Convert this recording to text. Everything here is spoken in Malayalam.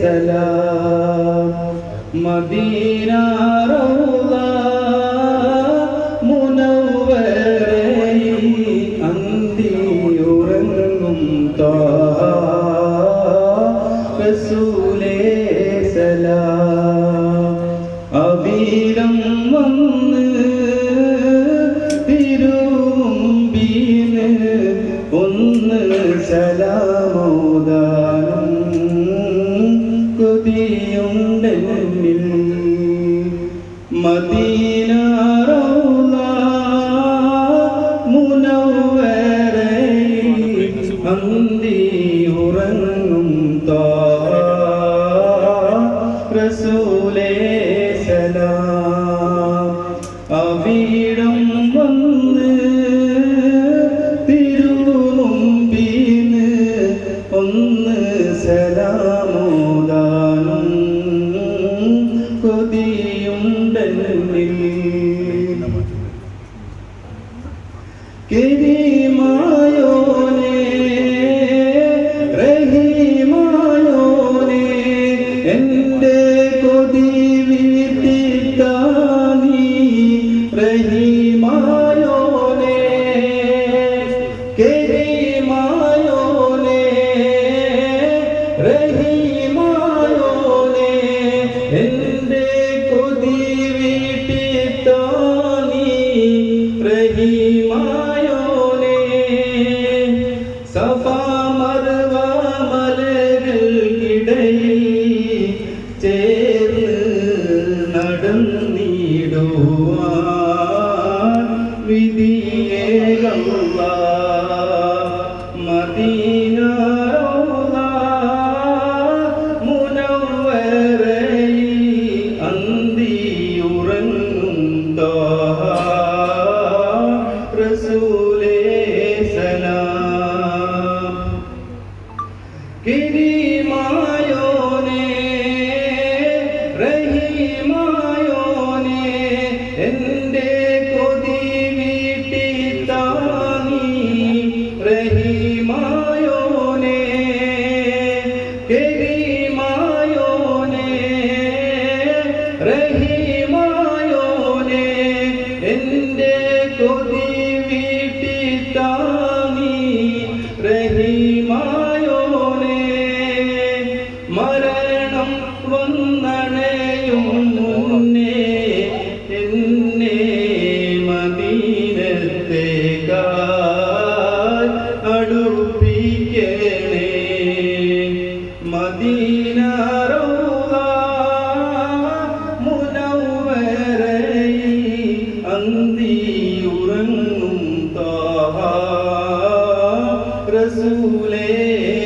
സലാം. മദീന റൗള മുനവ്വറയിൽ അന്തിയുറങ്ങും ത്വാഹ റസൂലേ സലാം. അബീലം വന്ന് മദീന അന്തിയുറങ്ങും ത്വാഹ റസൂലേ സലാം. അവിടം കെരിമായോനേ റഹീമായോനേ എന്റെ കൊതി വീട്ടിത്താനീ റഹീമായോനേ വിധിയേകമുള്ള മദീന റഹീമായോനേ കിരിമായോനേ റഹീമായോനേ എന്റെ കൊതി വീട്ടിത്താനീ റഹീമായോനേ മരണം വന്നണയും അന്തിയുറങ്ങും താഹ. റസൂലേ